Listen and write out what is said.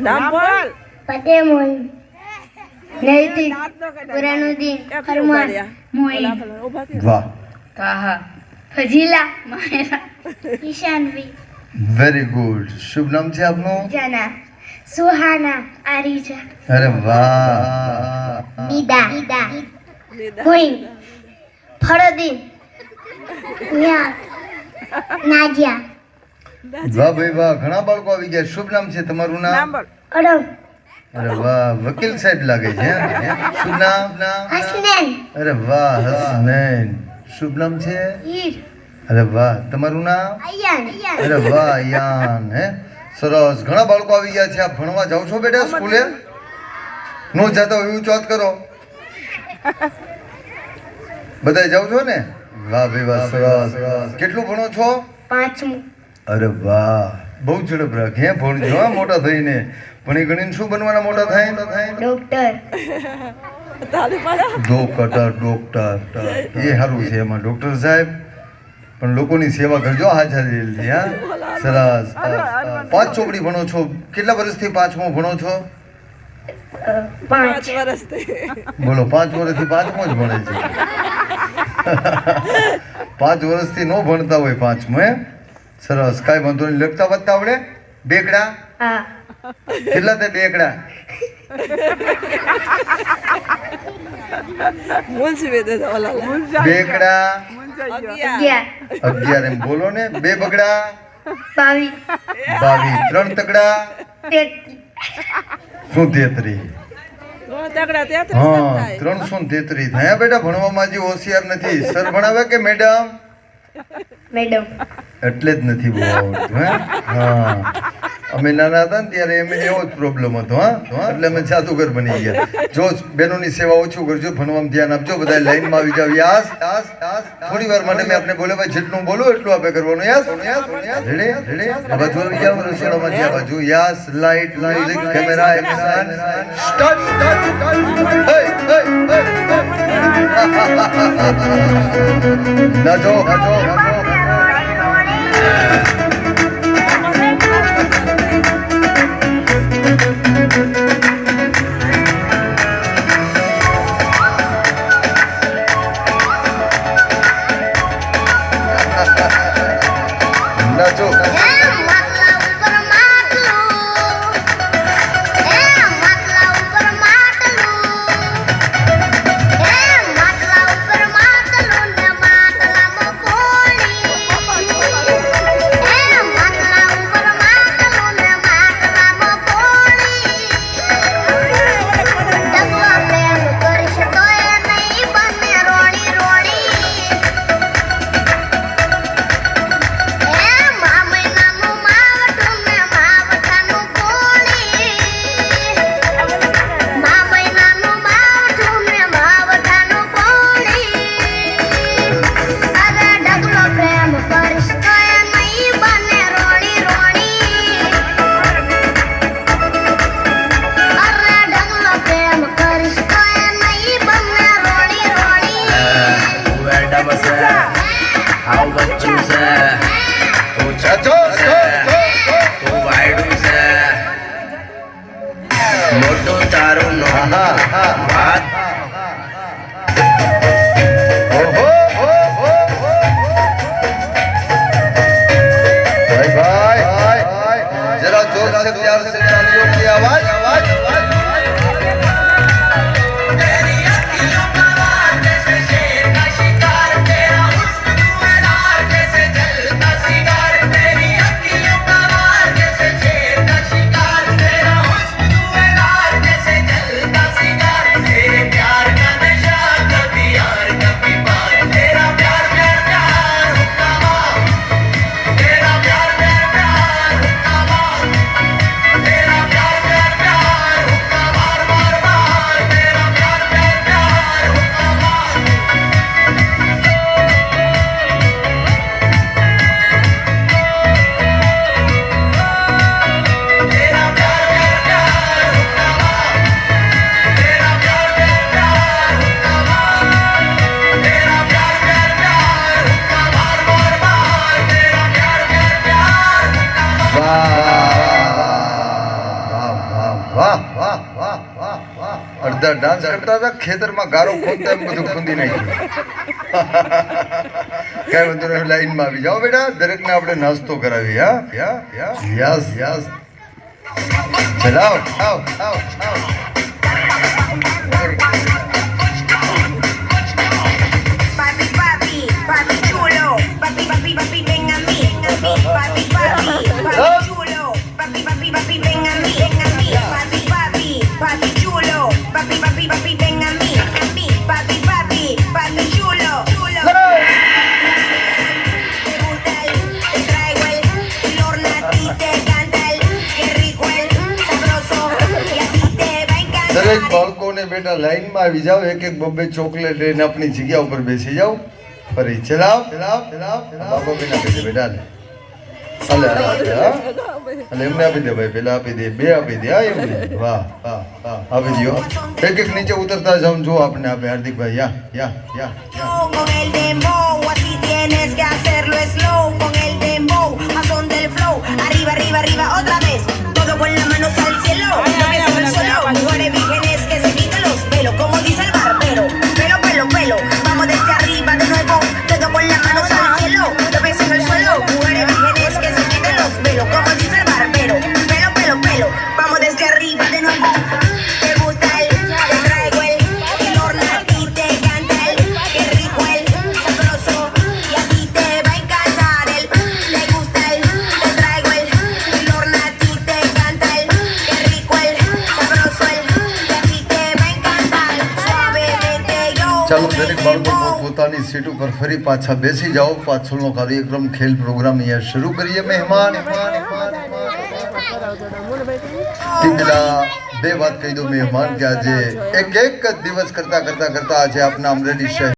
નામ બોલ. ફતેહમોલ નૈતિક. કુરાનુદ્દીન ફરમાન. મોઈન. વાહ. કાહા. ફજીલા. માયરા ઈશાનવી. વેરી ગુડ શુભ નામ છે આપનું? જાના સુહાના. આરીજા. અરે વાહ. નિદા નિદા. મોઈન ફરદીન નિયા. નાજિયા. વાહ ભાઈ વાહ ઘણા બાળકો આવી ગયા. શુભ નામ છે તમારું નામ? અરે વાહ વકીલ સાહેબ લાગે છે શુભ નામ નામ અરે વાહ હસનૈન. શુભ નામ છે? અરે વાહ તમારું નામ? અરે વાહ યાન હે? સરસ. ઘણા બાળકો આવી ગયા છે. આપ ભણવા જાઓ છો બેટા સ્કૂલે? નો જતા હોય એવું ચોથ કરો. બધા જાઓ છો ને? વાહ ભાઈ વાહ સરસ. કેટલું ભણો છો? પાંચમું. અરે વાહ બહુ ઝડપ રાખે. હે ભણજો હા મોટા થઈને. પણ એ ગણીને શું બનવાના મોટા થાય? થાય ડોક્ટર ડોક્ટર ડોક્ટર. એ સારું છે એમાં. ડોક્ટર સાહેબ પણ લોકોની સેવા કરજો હાજર હા. સરસ પાંચ ચોપડી ભણો છો? કેટલા વર્ષથી પાંચમો ભણો છો? પાંચ. પાંચ વર્ષથી. બોલો પાંચ વર્ષથી પાંચમો જ ભણે છે. પાંચ વર્ષથી ન ભણતા હોય પાંચમો હે સરસ. કાંઈ વાંધો નહીં. લખતા વધતા આવડે? બેકડા? હા. કેટલા તે બેકડા. બેકડા? અગિયાર. એમ બોલો ને. બે બગડા? બાવીસ. ત્રણ તગડા? શું તેત્રી? ત્રણસો તેત્રીસ. થયા બેટા ભણવામાં હજી હોશિયાર નથી. સર ભણાવે કે મેડમ? મેડમ. એટલે જ નથી બહુ આવડતું હે? અમે નાના હતા ને ત્યારે એમ એવો જ પ્રોબ્લેમ હતો હા. એટલે અમે જાદુગર બની ગયા. જો બહેનોની સેવા ઓછું કરજો ભણવામાં ધ્યાન આપજો બધા લાઈનમાં આવી જાવ યાસ યાસ યાસ. થોડી વાર માટે મેં આપને બોલે ભાઈ જેટલું બોલું એટલું આપે કરવાનું. યાસ યાસ રેડે? રેડે? આ બાજુ આવી જાવ રસોડામાંથી આ બાજુ યાસ light music camera action start start નાચો નાચો નાચો નાચો Nacho. મોટું તારું નામ. વાત. ભાઈ ભાઈ જરા જોરદાર આવાજ આવાજ અડધા ડાન્સ કરતા હતા ખેતરમાં ગારો ખોદતા એમ બધું ખૂંદી નાખ્યું કઈ બધું લાઈનમાં આવી જાઓ બેટા દરેકને આપણે નાસ્તો કરાવી હા યસ યાસ ચલાવ આવ આવ આવ Papi, papi, papi, ven a mí. A mí. Papi, papi, papi chulo. Chulo. Te gusta el, te traigo el, el horno a ti te encanta el, qué rico el, sabroso, y a ti te va a encantar. દરેક બાળકોને બેટા લાઈનમાં આવી જાઓ એક એક બબ્બે chocolate લઈને આપણી જગ્યા ઉપર બેસી જાઓ ફરી ચલાવ ચલાવ ચલાવ બાબા બેન આપી દે બેટા હાલે એમને આપી દે ભાઈ પેલા આપી દે બે આપી દે હા એમને વાહ વાહ વાહ આપી દો એક એક નીચે ઉતરતા જાઓ જો આપણે આપે હાર્દિકભાઈ યા યા યા. Arriba, arriba, arriba, otra vez. Todo con las manos al cielo. El દરેક બાળકો. પોતાની સીટ ઉપર ફરી પાછા બેસી જાઓ પાછળનો કાર્યક્રમ, ખેલ પ્રોગ્રામ અહીંયા શરૂ કરીએ મહેમાન પેલા બે વાત કહી દઉં, મહેમાન કે આજે એક એક જ દિવસ કરતા કરતા કરતા આજે આપના અમરેલી શહેર